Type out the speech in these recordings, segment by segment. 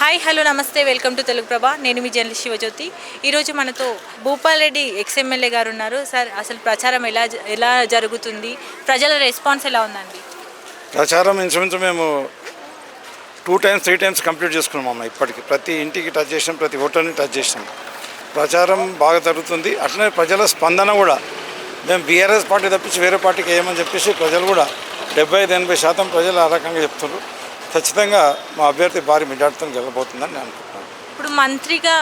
Hi hello namaste welcome to Telugu Prabha నేను మీ journalist Shivajyothi ఈరోజు మనతో భూపాల్ రెడ్డి ఎక్స్ఎమ్మెల్యే గారు ఉన్నారు. సార్ అసలు ప్రచారం ఎలా ఎలా జరుగుతుంది? ప్రజల రెస్పాన్స్ ఎలా ఉందండి? ప్రచారం ఇంచుమించు మేము two times three times complete చేసుకున్నాం అమ్మ ఇప్పటికి. ప్రతి ఇంటికి టచ్ చేసాం ప్రతి ఓటర్ని టచ్ చేసాం ప్రచారం బాగా జరుగుతుంది. అట్లనే ప్రజల స్పందన కూడా. మేము బీఆర్ఎస్ పార్టీ తప్పించి వేరే పార్టీకి వేయమని చెప్పేసి ప్రజలు కూడా డెబ్బై ఐదు ఎనభై శాతం ప్రజలు ఆ రకంగా చెప్తున్నారు. ఖచ్చితంగా మా అభ్యర్థి భారీ మెజార్టీతో గెలబోతుందని నేను అనుకుంటున్నాను. ఇప్పుడు మంత్రిగా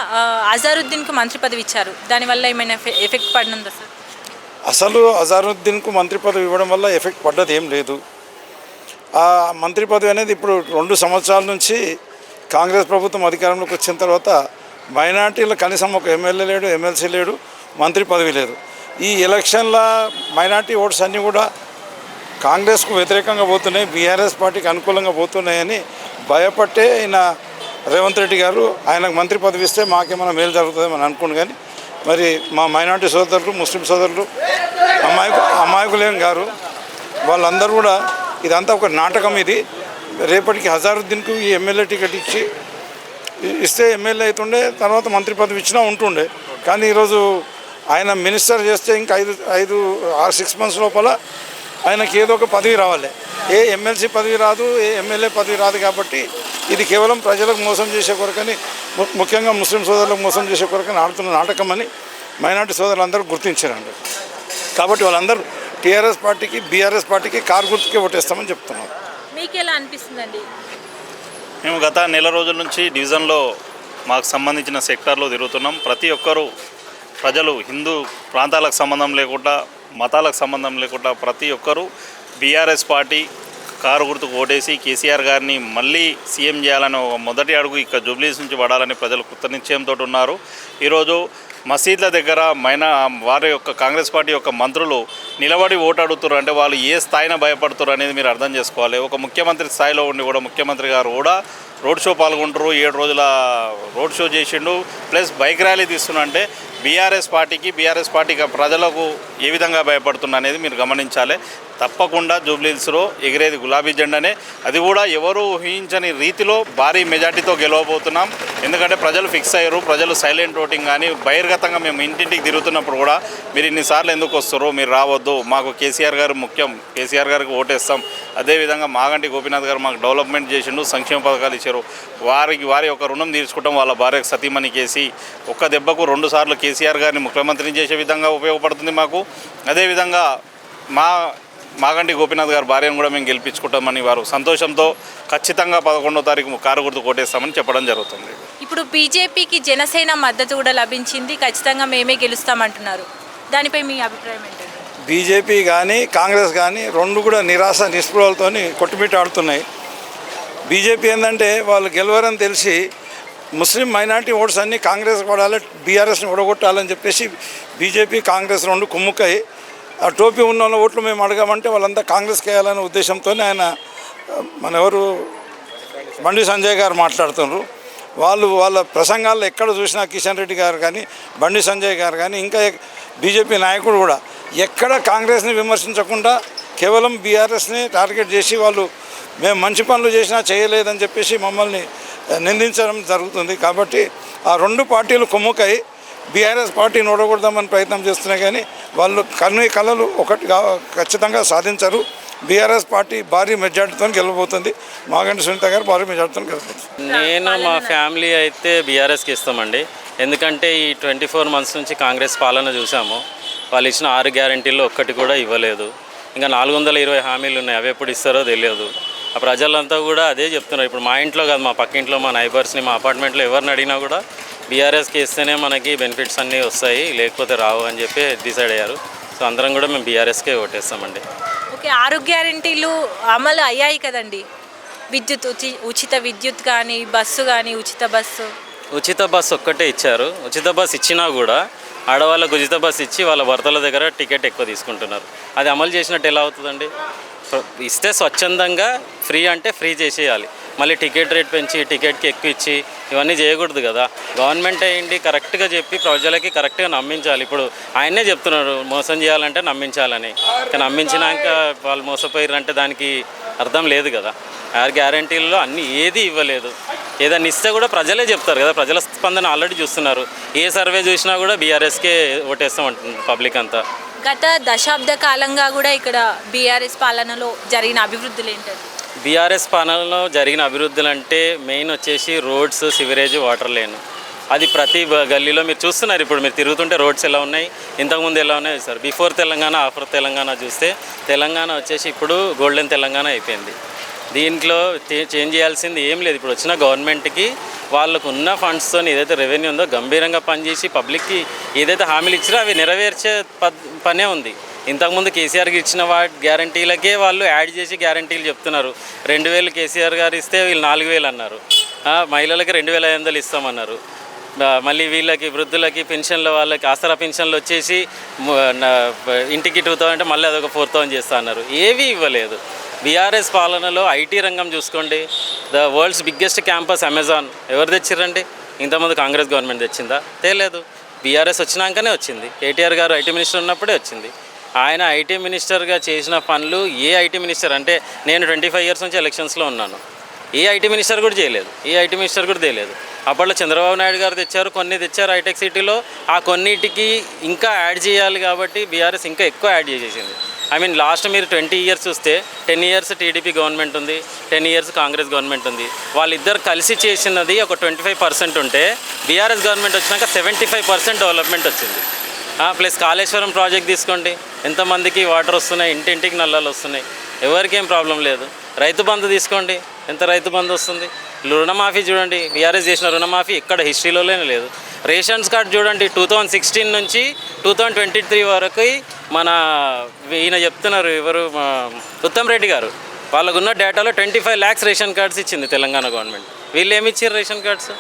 అజారుద్దీన్కి మంత్రి పదవి ఇచ్చారు. దానివల్ల ఏమైనా ఎఫె- ఎఫెక్ట్ పడినందా సార్? అసలు అజారుద్దీన్కు మంత్రి పదవి ఇవ్వడం వల్ల ఎఫెక్ట్ పడ్డది ఏం లేదు. ఆ మంత్రి పదవి అనేది ఇప్పుడు రెండు సంవత్సరాల నుంచి కాంగ్రెస్ ప్రభుత్వం అధికారంలోకి వచ్చిన తర్వాత మైనార్టీలో కనీసం ఒక ఎమ్మెల్యే లేడు ఎమ్మెల్సీ లేడు మంత్రి పదవి లేదు. ఈ ఎలక్షన్ల మైనార్టీ ఓట్స్ అన్నీ కూడా కాంగ్రెస్కు వ్యతిరేకంగా పోతున్నాయి బీఆర్ఎస్ పార్టీకి అనుకూలంగా పోతున్నాయని భయపట్టే ఆయన రేవంత్ రెడ్డి గారు ఆయనకు మంత్రి పదవి ఇస్తే మాకేమైనా మేలు జరుగుతుందని మనం కానీ మరి మా మైనార్టీ సోదరులు ముస్లిం సోదరులు అమాయకు అమాయకులేం గారు వాళ్ళందరూ కూడా ఇదంతా ఒక నాటకం ఇది. రేపటికి హజారుద్దీన్కు ఈ ఎమ్మెల్యే టికెట్ ఇచ్చి ఇస్తే ఎమ్మెల్యే అవుతుండే తర్వాత మంత్రి పదవి ఇచ్చినా ఉంటుండే. కానీ ఈరోజు ఆయన మినిస్టర్ చేస్తే ఇంకా ఐదు ఐదు ఆరు సిక్స్ మంత్స్ లోపల ఆయనకి ఏదో ఒక పదవి రావాలి. ఏ ఎమ్మెల్సీ పదవి రాదు ఏ ఎమ్మెల్యే పదవి రాదు కాబట్టి ఇది కేవలం ప్రజలకు మోసం చేసే కొరకని ము- ముఖ్యంగా ముస్లిం సోదరులకు మోసం చేసే కొరకని ఆడుతున్న నాటకం అని మైనార్టీ సోదరులందరూ గుర్తించారండి. కాబట్టి వాళ్ళందరూ టీఆర్ఎస్ పార్టీకి బీఆర్ఎస్ పార్టీకి కారు గుర్తుకే ఓటేస్తామని చెప్తున్నారు మీకు ఎలా అనిపిస్తుందండి? మేము గత నెల రోజుల నుంచి డివిజన్లో మాకు సంబంధించిన సెక్టార్లో తిరుగుతున్నాం. ప్రతి ఒక్కరూ ప్రజలు హిందూ ప్రాంతాలకు సంబంధం లేకుండా మతాలకు సంబంధం లేకుండా ప్రతి ఒక్కరూ బీఆర్ఎస్ పార్టీ కారు గుర్తుకు ఓటేసి కేసీఆర్ గారిని మళ్ళీ సీఎం చేయాలని ఒక మొదటి అడుగు ఇక జూబ్లీస్ నుంచి పడాలని ప్రజలు కృత నిశ్చయంతో ఉన్నారు. ఈరోజు మసీద్ల దగ్గర మైనా వారి యొక్క కాంగ్రెస్ పార్టీ యొక్క మంత్రులు నిలబడి ఓటు అంటే వాళ్ళు ఏ స్థాయిన భయపడుతున్నారు అనేది మీరు అర్థం చేసుకోవాలి. ఒక ముఖ్యమంత్రి స్థాయిలో ఉండి కూడా ముఖ్యమంత్రి గారు కూడా రోడ్ షో పాల్గొంటారు ఏడు రోజుల రోడ్ షో చేసిండు. ప్లస్ బైక్ ర్యాలీ తీస్తున్నా అంటే బీఆర్ఎస్ పార్టీకి బీఆర్ఎస్ పార్టీకి ప్రజలకు ఏ విధంగా భయపడుతున్నా అనేది మీరు గమనించాలి. తప్పకుండా జూబ్లీహిల్స్లో ఎగిరేది గులాబీ జెండానే. అది కూడా ఎవరు ఊహించని రీతిలో భారీ మెజార్టీతో గెలవబోతున్నాం. ఎందుకంటే ప్రజలు ఫిక్స్ అయ్యారు ప్రజలు సైలెంట్ ఓటింగ్ కానీ బహిర్గతంగా మేము ఇంటింటికి తిరుగుతున్నప్పుడు కూడా మీరు ఇన్నిసార్లు ఎందుకు వస్తారు మీరు రావద్దు. మాకు కేసీఆర్ గారు ముఖ్యం. కేసీఆర్ గారికి ఓటేస్తాం. అదేవిధంగా మాగంటి గోపీనాథ్ గారు మాకు డెవలప్మెంట్ చేసిండు సంక్షేమ పథకాలు ఇచ్చారు. వారికి వారి యొక్క రుణం తీర్చుకోవడం వాళ్ళ భార్యకు సతీమణి కేసి ఒక్క దెబ్బకు రెండు సార్లు కేసీఆర్ గారిని ముఖ్యమంత్రిని చేసే విధంగా ఉపయోగపడుతుంది మాకు. అదేవిధంగా మా మాగంటి గోపీనాథ్ గారు భార్యను కూడా మేము గెలిపించుకుంటామని వారు సంతోషంతో ఖచ్చితంగా పదకొండో తారీఖు కారు గుర్తు కొట్టేస్తామని చెప్పడం జరుగుతుంది. ఇప్పుడు బీజేపీకి జనసేన మద్దతు కూడా లభించింది. ఖచ్చితంగా మేమే గెలుస్తామంటున్నారు. దానిపై మీ అభిప్రాయం ఏంటండి బీజేపీ కానీ కాంగ్రెస్ కానీ రెండు కూడా నిరాశ నిస్పృహలతో కొట్టుమిట్టాడుతున్నాయి. బీజేపీ ఏంటంటే వాళ్ళు గెలవరని తెలిసి ముస్లిం మైనార్టీ ఓట్స్ అన్నీ కాంగ్రెస్ పడాలి బీఆర్ఎస్ని ఓడగొట్టాలని చెప్పేసి బీజేపీ కాంగ్రెస్ రెండు కుమ్ముకాయి ఆ టోపీ ఉన్న వాళ్ళ ఓట్లు మేము అడగామంటే వాళ్ళంతా కాంగ్రెస్కి వేయాలనే ఉద్దేశంతోనే ఆయన మన ఎవరు బండి సంజయ్ గారు మాట్లాడుతున్నారు. వాళ్ళు వాళ్ళ ప్రసంగాల్లో ఎక్కడ చూసినా కిషన్ రెడ్డి గారు కానీ బండి సంజయ్ గారు కానీ ఇంకా బీజేపీ నాయకుడు కూడా ఎక్కడ కాంగ్రెస్ని విమర్శించకుండా కేవలం బీఆర్ఎస్ని టార్గెట్ చేసి వాళ్ళు మేము మంచి పనులు చేసినా చేయలేదని చెప్పేసి మమ్మల్ని నిందించడం జరుగుతుంది. కాబట్టి ఆ రెండు పార్టీలు కుమ్ముకై బీఆర్ఎస్ పార్టీని ఓడగొడదామని ప్రయత్నం చేస్తున్నాయి కానీ వాళ్ళు కన్ని కళలు ఒకటి ఖచ్చితంగా సాధించరు. బీఆర్ఎస్ పార్టీ భారీ మెజార్టీతో గెలవబోతుంది. మాగంటి సునీత గారు భారీ మెజార్టీతో గెలవబోతుంది. నేను మా ఫ్యామిలీ అయితే బీఆర్ఎస్కి ఇస్తామండి. ఎందుకంటే ఈ ట్వంటీ ఫోర్ మంత్స్ నుంచి కాంగ్రెస్ పాలన చూసాము. వాళ్ళు ఇచ్చిన ఆరు గ్యారంటీల్లో ఒక్కటి కూడా ఇవ్వలేదు. ఇంకా నాలుగు వందల ఇరవై హామీలు ఉన్నాయి. అవి ఎప్పుడు ఇస్తారో తెలియదు. ఆ ప్రజలంతా కూడా అదే చెప్తున్నారు. ఇప్పుడు మా ఇంట్లో కాదు మా పక్కింట్లో మా నైబర్స్ని మా అపార్ట్మెంట్లో ఎవరిని అడిగినా కూడా బీఆర్ఎస్కి ఇస్తేనే మనకి బెనిఫిట్స్ అన్నీ వస్తాయి లేకపోతే రావు అని చెప్పి డిసైడ్ అయ్యారు. సో అందరం కూడా మేము బీఆర్ఎస్కే ఓటేస్తామండి. ఓకే ఆరు గ్యారెంటీలు అమలు అయ్యాయి కదండి. విద్యుత్ ఉచి ఉచిత విద్యుత్ కానీ బస్సు కానీ ఉచిత బస్సు. ఉచిత బస్ ఒక్కటే ఇచ్చారు. ఉచిత బస్ ఇచ్చినా కూడా ఆడవాళ్ళకు ఉచిత బస్ ఇచ్చి వాళ్ళ భర్తల దగ్గర టికెట్ ఎక్కువ తీసుకుంటున్నారు. అది అమలు చేసినట్టు ఎలా అవుతుందండి? ఇస్తే స్వచ్ఛందంగా ఫ్రీ అంటే ఫ్రీ చేసేయాలి. మళ్ళీ టికెట్ రేట్ పెంచి టికెట్కి ఎక్కువ ఇచ్చి ఇవన్నీ చేయకూడదు కదా. గవర్నమెంట్ అయ్యింది కరెక్ట్గా చెప్పి ప్రజలకి కరెక్ట్గా నమ్మించాలి. ఇప్పుడు ఆయనే చెప్తున్నారు మోసం చేయాలంటే నమ్మించాలని. కానీ నమ్మించినాక వాళ్ళు మోసపోయారంటే దానికి అర్థం లేదు కదా. ఆరు గ్యారంటీల్లో అన్ని ఏది ఇవ్వలేదు. ఏదైనా ఇస్తే కూడా ప్రజలే చెప్తారు కదా. ప్రజల స్పందన ఆల్రెడీ చూస్తున్నారు. ఏ సర్వే చూసినా కూడా బీఆర్ఎస్కే ఓటేస్తాం అంటుంది పబ్లిక్ అంతా. గత దశాబ్ద కాలంగా కూడా ఇక్కడ బీఆర్ఎస్ పాలనలో జరిగిన అభివృద్ధులు ఏంటంటే బీఆర్ఎస్ పాలనలో జరిగిన అభివృద్ధులు అంటే మెయిన్ వచ్చేసి రోడ్స్ సివరేజ్ వాటర్ లేను. అది ప్రతి గల్లీలో మీరు చూస్తున్నారు. ఇప్పుడు మీరు తిరుగుతుంటే రోడ్స్ ఎలా ఉన్నాయి? ఇంతకుముందు ఎలా ఉన్నాయి? Sir before Telangana after Telangana చూస్తే తెలంగాణ వచ్చేసి ఇప్పుడు గోల్డెన్ తెలంగాణ అయిపోయింది. దీంట్లో చే- చేంజ్ చేయాల్సింది ఏం లేదు. ఇప్పుడు వచ్చిన గవర్నమెంట్కి వాళ్ళకు ఉన్న ఫండ్స్తో ఏదైతే రెవెన్యూ ఉందో గంభీరంగా పనిచేసి పబ్లిక్కి ఏదైతే హామీలు ఇచ్చారో అవి నెరవేర్చే పనే ఉంది. ఇంతకుముందు కేసీఆర్కి ఇచ్చిన వాటి గ్యారంటీలకే వాళ్ళు యాడ్ చేసి గ్యారంటీలు చెప్తున్నారు. రెండు వేలు కేసీఆర్ గారు ఇస్తే వీళ్ళు నాలుగు వేలు అన్నారు. మహిళలకి రెండు వేల ఐదు వందలు ఇస్తామన్నారు. మళ్ళీ వీళ్ళకి వృద్ధులకి పెన్షన్ల వాళ్ళకి ఆసరా పెన్షన్లు వచ్చేసి ఇంటికి టూ థౌసండ్ అంటే మళ్ళీ అదొక ఫోర్ థౌసండ్ చేస్తా అన్నారు. ఏవీ ఇవ్వలేదు. బీఆర్ఎస్ పాలనలో ఐటీ రంగం చూసుకోండి. The world's biggest campus Amazon. ఎవరు తెచ్చిర్రండి? ఇంతకుముందు కాంగ్రెస్ గవర్నమెంట్ తెచ్చిందా? తేలేదు బీఆర్ఎస్ వచ్చినాకనే వచ్చింది. కేటీఆర్ గారు ఐటీ మినిస్టర్ ఉన్నప్పుడే వచ్చింది. ఆయన ఐటీ మినిస్టర్గా చేసిన పనులు ఏ ఐటీ మినిస్టర్? అంటే నేను ట్వంటీ ఫైవ్ ఇయర్స్ నుంచి ఎలక్షన్స్లో ఉన్నాను. ఏ ఐటీ మినిస్టర్ కూడా చేయలేదు. ఏ ఐటీ మినిస్టర్ కూడా చేయలేదు అప్పట్లో చంద్రబాబు నాయుడు గారు తెచ్చారు కొన్ని తెచ్చారు హైటెక్ సిటీలో. ఆ కొన్నిటికి ఇంకా యాడ్ చేయాలి కాబట్టి బీఆర్ఎస్ ఇంకా ఎక్కువ యాడ్ చేసేసింది. ఐ మీన్ లాస్ట్ మీరు ట్వంటీ ఇయర్స్ చూస్తే టెన్ ఇయర్స్ టీడీపీ గవర్నమెంట్ ఉంది టెన్ ఇయర్స్ కాంగ్రెస్ గవర్నమెంట్ ఉంది. వాళ్ళిద్దరు కలిసి చేసినది ఒక ట్వంటీ ఫైవ్ పర్సెంట్ ఉంటే బీఆర్ఎస్ గవర్నమెంట్ వచ్చినాక సెవెంటీ ఫైవ్ పర్సెంట్ డెవలప్మెంట్ వచ్చింది. ప్లస్ కాళేశ్వరం ప్రాజెక్ట్ తీసుకోండి. ఎంతమందికి వాటర్ వస్తున్నాయి ఇంటింటికి నల్లాలు వస్తున్నాయి? ఎవరికేం ప్రాబ్లం లేదు. రైతు బంధు తీసుకోండి. ఎంత రైతు బంధు వస్తుంది? రుణమాఫీ చూడండి. బీఆర్ఎస్ చేసిన రుణమాఫీ ఇక్కడ హిస్టరీలోనే లేదు. రేషన్స్ కార్డ్ చూడండి. టూ థౌజండ్ సిక్స్టీన్ నుంచి టూ థౌజండ్ ట్వంటీ త్రీ వరకు మన ఈయన చెప్తున్నారు ఎవరు? ఉత్తమ్ రెడ్డి గారు. వాళ్ళకున్న డేటాలో twenty five lakhs ration cards ఇచ్చింది తెలంగాణ గవర్నమెంట్ వీళ్ళు ఏమి ఇచ్చారు రేషన్ కార్డ్స్?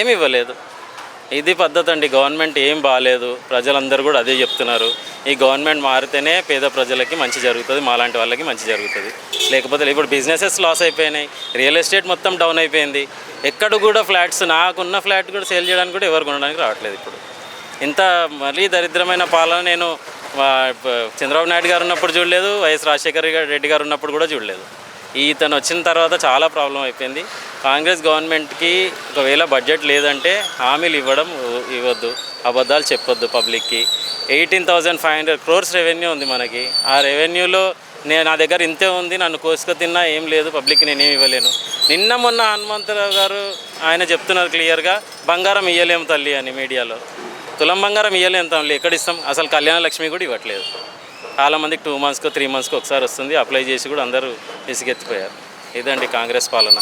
ఏమి ఇవ్వలేదు. ఇది పద్ధతి అండి. గవర్నమెంట్ ఏం బాగాలేదు ప్రజలందరూ కూడా అదే చెప్తున్నారు. ఈ గవర్నమెంట్ మారితేనే పేద ప్రజలకి మంచి జరుగుతుంది మాలాంటి వాళ్ళకి మంచి జరుగుతుంది. లేకపోతే ఇప్పుడు బిజినెసెస్ లాస్ అయిపోయినాయి. రియల్ ఎస్టేట్ మొత్తం డౌన్ అయిపోయింది. ఎక్కడ కూడా ఫ్లాట్స్ నాకున్న ఫ్లాట్ కూడా సేల్ చేయడానికి కూడా ఎవరు కొనడానికి రావట్లేదు ఇప్పుడు. ఇంత మరీ దరిద్రమైన పాలన నేను చంద్రబాబు నాయుడు గారు ఉన్నప్పుడు చూడలేదు వైఎస్ రాజశేఖర్ రెడ్డి గారు ఉన్నప్పుడు కూడా చూడలేదు. ఈతను వచ్చిన తర్వాత చాలా ప్రాబ్లం అయిపోయింది. కాంగ్రెస్ గవర్నమెంట్కి ఒకవేళ బడ్జెట్ లేదంటే హామీలు ఇవ్వడం ఇవ్వద్దు. అబద్ధాలు చెప్పొద్దు పబ్లిక్కి. Eighteen thousand five hundred crores revenue ఉంది మనకి. ఆ రెవెన్యూలో నేను నా దగ్గర ఇంతే ఉంది నన్ను కోసుకు తిన్నా ఏం లేదు పబ్లిక్కి నేనేం ఇవ్వలేను. నిన్న మొన్న హనుమంతరావు గారు ఆయన చెప్తున్నారు క్లియర్గా బంగారం ఇయ్యలేము తల్లి అని మీడియాలో. తులం బంగారం ఇయ్యలేము తల్లి ఎక్కడ ఇస్తాం? అసలు కళ్యాణ లక్ష్మి కూడా ఇవ్వట్లేదు. చాలామందికి టూ మంత్స్కో త్రీ మంత్స్కి ఒకసారి వస్తుంది. అప్లై చేసి కూడా అందరూ విసిగెత్తిపోయారు. ఇదండి కాంగ్రెస్ పాలన.